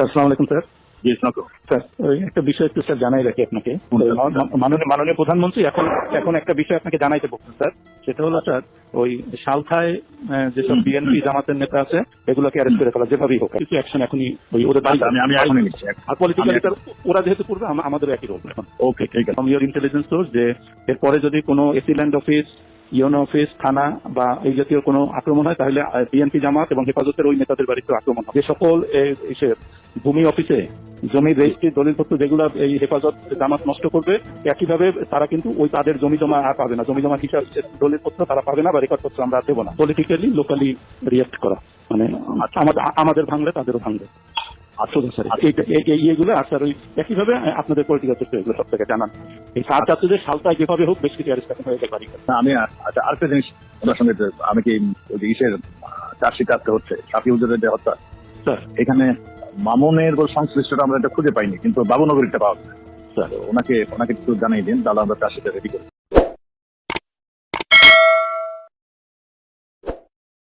Sir. আসসালামু আলাইকুম। Sir sir একটা বিষয় একটু স্যার জানাই রাখি আপনাকে। মাননীয় মাননীয় প্রধানমন্ত্রী এখন এখন একটা বিষয় আপনাকে জানাইতে বলছেন স্যার। সেটা হলো স্যার ওই সালথায় যেসব বিএনপি জামাতের নেতা আছে এগুলোকে অ্যারেস্ট করে ফেলা যেভাবেই হোক কিছু অ্যাকশন এখনই ওই ওদের বাড়ি আচ্ছা, আমি আমি এখনই নিচ্ছি আর পলিটিক্যাল আমি- ওরা যেহেতু করবে আম- আমাদেরও একই রোল এখন। ওকে ঠিক আছে। ইউর ইন্টেলিজেন্স সোর্স যে এরপরে যদি কোনো এসিল্যান্ড অফিস ইউনো অফিস থানা বা এই জাতীয় কোনো আক্রমণ হয় তাহলে বিএনপি জামাত এবং হেফাজতের ওই নেতাদের বাড়িতে আক্রমণ হবে। যে সকল ভূমি অফিসে জমি রেজিস্ট্রি দলিলপত্র যেগুলো এই হেফাজত জামাত নষ্ট করবে একইভাবে তারা কিন্তু ওই তাদের জমি জমা আর পাবে না। জমি জমা হিসাব দলিলপত্র তারা পাবে না বা রেকর্ডপত্র আমরা দেবো না। পলিটিক্যালি লোকালি রিয়াক্ট করা। মানে আমাদের ভাঙলে তাদেরও ভাঙবে। এইটা- এই- এই- এইগুলো আর স্যার ওই একইভাবে আপনাদের পলিটিক্যাল সেক্টর এগুলো সব থেকে জানান। এই সাত ছাত্রদের সালতায় যেভাবে হোক বেশ কিছু অ্যারেস্ট হয়ে যেতে পারি না, আমি আচ্ছা আরেকটা জিনিস ওনার সঙ্গে আমি কি ইসের আজকে হচ্ছে সাফি হুজুরের যে হত্যা এখানে মামুনের সংশ্লিষ্টটা আমরা এটা খুঁজে পাইনি, কিন্তু বাবুনগরীটা পাওয়া যায়। স্যার, ওনাকে ওনাকে একটু জানিয়ে দিন, তাহলে আমরা চাষিটা রেডি করি